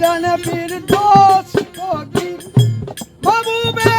পীরান পীর দোষ কবি বাবু বে